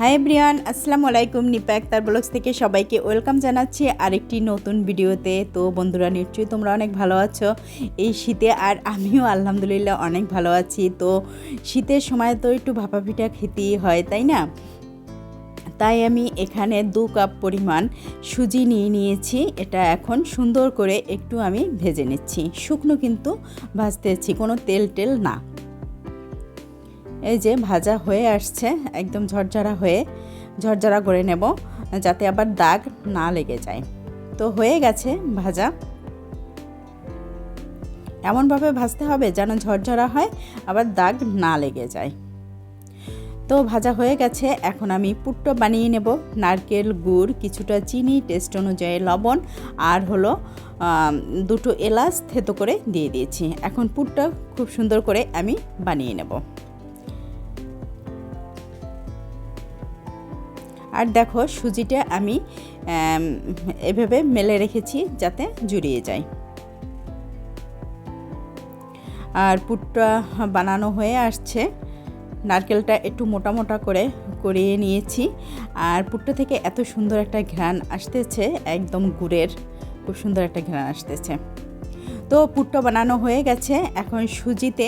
High Brian আসসালামু আলাইকুম। নিপা তার ব্লগস থেকে সবাইকে ওয়েলকাম জানাচ্ছি আরেকটি নতুন ভিডিওতে। তো বন্ধুরা, নিশ্চয়ই তোমরা অনেক ভালো আছো। এই শীতে আর আমিও আলহামদুলিল্লাহ অনেক ভালো আছি। তো শীতের সময় তো একটু ভাপা পিঠা খেতেই হয়, তাই না? তাই আমি এখানে দু কাপ পরিমাণ সুজি নিয়ে নিয়েছি। এটা এখন সুন্দর করে একটু আমি ভেজে নিচ্ছি। শুকনো কিন্তু ভাজতেছি, কোনো তেল টেল না। এই যে ভাজা হয়ে আসছে, একদম ঝরঝরা হয়ে, ঝরঝরা করে নেব, যাতে আবার দাগ না লেগে যায়। তো হয়ে গেছে ভাজা। এমনভাবে ভাজতে হবে যেন ঝরঝরা হয়, আবার দাগ না লেগে যায়। তো ভাজা হয়ে গেছে, এখন আমি পুট্টো বানিয়ে নেব, নারকেল, গুড়, কিছুটা চিনি, টেস্ট অনুযায়ী লবণ, আর হলো দুটো এলাচ থেতো করে দিয়ে দিয়েছি। এখন পুটটা খুব সুন্দর করে আমি বানিয়ে নেব। আর দেখো সুজিটা আমি এভাবে মেলে রেখেছি যাতে জুড়িয়ে যায়। আর পুটটা বানানো হয়ে আসছে। নারকেলটা একটু মোটা মোটা করে করিয়ে নিয়েছি। আর পুটটা থেকে এত সুন্দর একটা ঘ্রাণ আসতেছে, একদম গুড়ের খুব সুন্দর একটা ঘ্রাণ আসতেছে। তো পুটটা বানানো হয়ে গেছে। এখন সুজিতে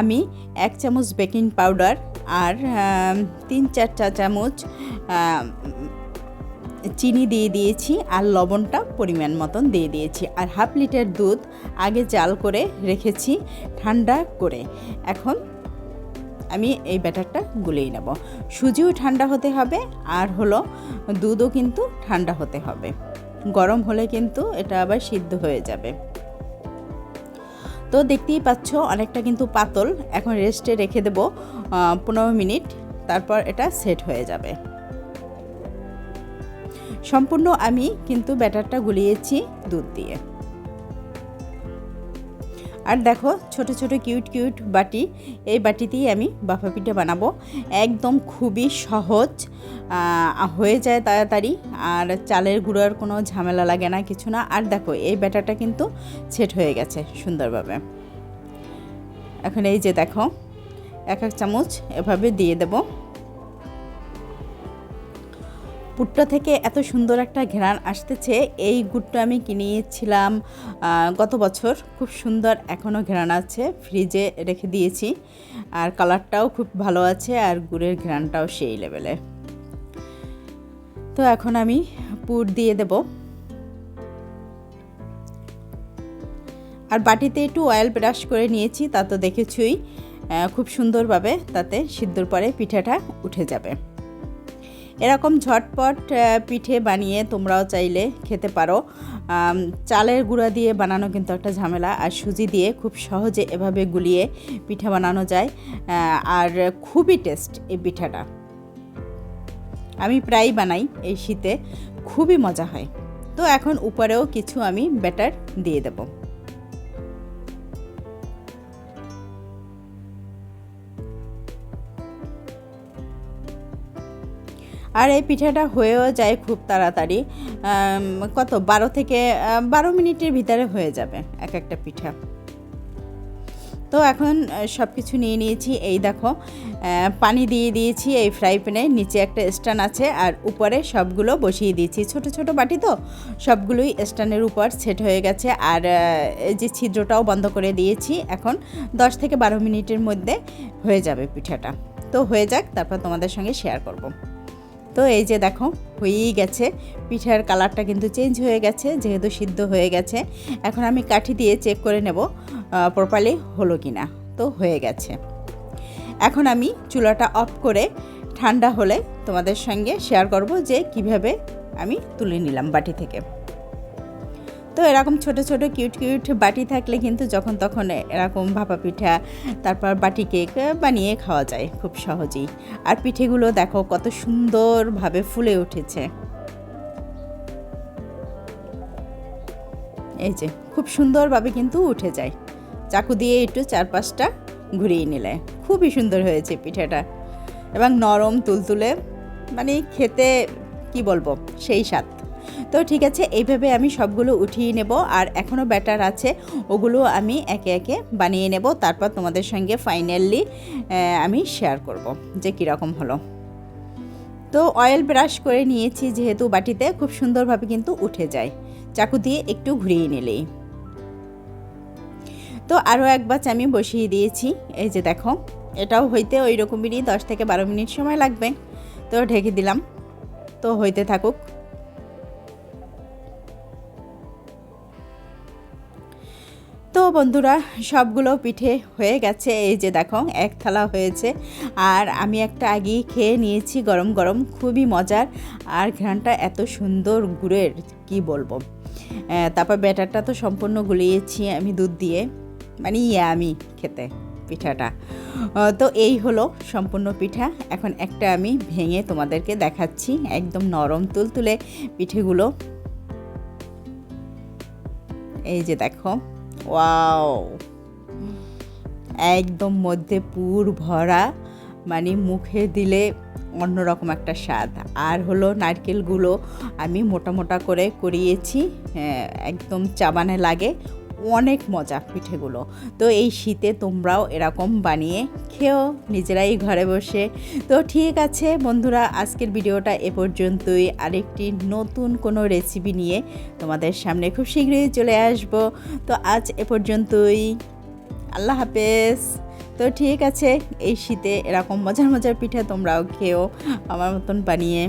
আমি এক চামচ বেকিং পাউডার আর তিন চার চা চামচ চিনি দিয়ে দিয়েছি আর লবণটা পরিমাণ মতন দিয়ে দিয়েছি। আর হাফ লিটার দুধ আগে জাল করে রেখেছি ঠান্ডা করে। এখন আমি এই ব্যাটারটা গুলিয়ে নেব। সুজিও ঠান্ডা হতে হবে আর হলো দুধও কিন্তু ঠান্ডা হতে হবে। গরম হলে কিন্তু এটা আবার সিদ্ধ হয়ে যাবে। তো দেখতেই পাচ্ছ, অনেকটা কিন্তু পাতল। এখন রেস্টে রেখে দেব পনেরো মিনিট। তারপর এটা সেট হয়ে যাবে। সম্পূর্ণ আমি কিন্তু ব্যাটারটা গুলিয়েছি দুধ দিয়ে। আর দেখো, ছোট ছোট কিউট কিউট বাটি, এই বাটিতেই আমি বাফা পিঠা বানাবো। একদম খুবই সহজ হয়ে যায় তাড়াতাড়ি, আর চালের গুঁড়োর কোনো ঝামেলা লাগে না, কিছু না। আর দেখো, এই ব্যাটারটা কিন্তু সেট হয়ে গেছে সুন্দরভাবে। এখন এই যে দেখো, এক এক চামচ এভাবে দিয়ে দেবো। পুটটা থেকে এত সুন্দর একটা ঘেরান আসতেছে, এই গুড়টা আমি কিনিয়েছিলাম গত বছর। খুব সুন্দর এখনও ঘেরান আছে, ফ্রিজে রেখে দিয়েছি। আর কালারটাও খুব ভালো আছে, আর গুড়ের ঘেরানটাও সেই লেভেলে। তো এখন আমি পুর দিয়ে দেব। আর বাটিতে একটু অয়েল ব্রাশ করে নিয়েছি, তা তো দেখেছই খুব সুন্দরভাবে, তাতে সিদ্ধর পরে পিঠাটা উঠে যাবে। এরকম ঝটপট পিঠে বানিয়ে তোমরাও চাইলে খেতে পারো। চালের গুঁড়া দিয়ে বানানো কিন্তু একটা ঝামেলা, আর সুজি দিয়ে খুব সহজে এভাবে গুলিয়ে পিঠা বানানো যায় আর খুবই টেস্ট এই পিঠাটা। আমি প্রায় বানাই এই শীতে, খুবই মজা হয়। তো এখন উপরেও কিছু আমি ব্যাটার দিয়ে দেবো। আর এই পিঠাটা হয়েও যায় খুব তাড়াতাড়ি কত, বারো থেকে বারো মিনিটের ভিতরে হয়ে যাবে এক একটা পিঠা। তো এখন সব কিছু নিয়ে নিয়েছি, এই দেখো পানি দিয়ে দিয়েছি এই ফ্রাই প্যানে, নিচে একটা স্ট্যান্ড আছে আর উপরে সবগুলো বসিয়ে দিয়েছি। ছোট ছোট বাটি তো, সবগুলোই স্ট্যান্ডের উপর সেট হয়ে গেছে আর এই যে ছিদ্রটাও বন্ধ করে দিয়েছি, এখন দশ থেকে বারো মিনিটের মধ্যে হয়ে যাবে পিঠাটা। তো হয়ে যাক, তারপর তোমাদের সঙ্গে শেয়ার করব। তো এই যে দেখো, হয়েই গেছে। পিঠার কালারটা কিন্তু চেঞ্জ হয়ে গেছে, যেহেতু সিদ্ধ হয়ে গেছে। এখন আমি কাঠি দিয়ে চেক করে নেব প্রপারলি হলো কি না তো হয়ে গেছে। এখন আমি চুলাটা অফ করে ঠান্ডা হলে তোমাদের সঙ্গে শেয়ার করব যে কীভাবে আমি তুলে নিলাম বাটি থেকে। তো এরকম ছোট ছোট কিউট কিউট বাটি থাকলে কিন্তু যখন তখন এরকম ভাপা পিঠা, তারপর বাটি কেক বানিয়ে খাওয়া যায় খুব সহজেই। আর পিঠেগুলো দেখো কত সুন্দরভাবে ফুলে উঠেছে। এই যে, খুব সুন্দরভাবে কিন্তু উঠে যায়। চাকু দিয়ে একটু চার পাঁচটা ঘুরিয়ে নিলে খুবই সুন্দর হয়েছে পিঠাটা। এবং নরম তুলতুলে মানে খেতে, কি বলব, সেই স্বাদ। তো ঠিক আছে, এইভাবে আমি সবগুলো উঠিয়ে নেব আর এখনও ব্যাটার আছে, ওগুলো আমি একে একে বানিয়ে নেব। তারপর তোমাদের সঙ্গে ফাইনালি আমি শেয়ার করব যে কীরকম হলো। তো অয়েল ব্রাশ করে নিয়েছি যেহেতু বাটিতে, খুব সুন্দরভাবে কিন্তু উঠে যায়। চাকু দিয়ে একটু ঘুরিয়ে নিলেই। তো আরও এক বাচ আমি বসিয়ে দিয়েছি, এই যে দেখো, এটাও হইতে ওই রকমেরই দশ থেকে বারো মিনিট সময় লাগবে। তো ঢেকে দিলাম। তো হইতে থাকুক। বন্ধুরা, সবগুলো পিঠে হয়ে গেছে। এই যে দেখো, এক থালা হয়েছে। আর আমি একটা আগেই খেয়ে নিয়েছি গরম গরম, খুবই মজার। আর ঘ্রাণটা এত সুন্দর গুড়ের, কি বলব। তারপর ব্যাটারটা তো সম্পূর্ণ গুলিয়েছি আমি দুধ দিয়ে। মানে ইয়ে আমি খেতে পিঠাটা। তো এই হলো সম্পূর্ণ পিঠা। এখন একটা আমি ভেঙে তোমাদেরকে দেখাচ্ছি একদম নরম তুলতুলে পিঠেগুলো। এই যে দেখো। ওয়াও একদম মধ্যে পুর ভরা মানে মুখে দিলে অন্যরকম একটা স্বাদ। আর হলো নারকেলগুলো আমি মোটা মোটা করে করিয়েছি হ্যাঁ, একদম চাবানে লাগে। অনেক মজা পিঠেগুলো। তো এই শীতে তোমরাও এরকম বানিয়ে খেও, নিজেরাই ঘরে বসে। তো ঠিক আছে বন্ধুরা, আজকের ভিডিওটা এ পর্যন্তই। আরেকটি নতুন কোনো রেসিপি নিয়ে তোমাদের সামনে খুব শীঘ্রই চলে আসব। তো আজ এ পর্যন্তই। আল্লাহ হাফেজ। তো ঠিক আছে, এই শীতে এরকম মজার মজার পিঠা তোমরাও খেও, আমার মতন বানিয়ে।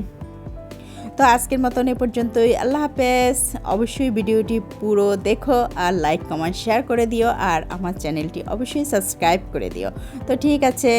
তো আজকের মতন এ পর্যন্তই। আল্লাহ হাফেজ। অবশ্যই ভিডিওটি পুরো দেখো আর লাইক, কমেন্ট, শেয়ার করে দিও আর আমার চ্যানেলটি অবশ্যই সাবস্ক্রাইব করে দিও। তো ঠিক আছে।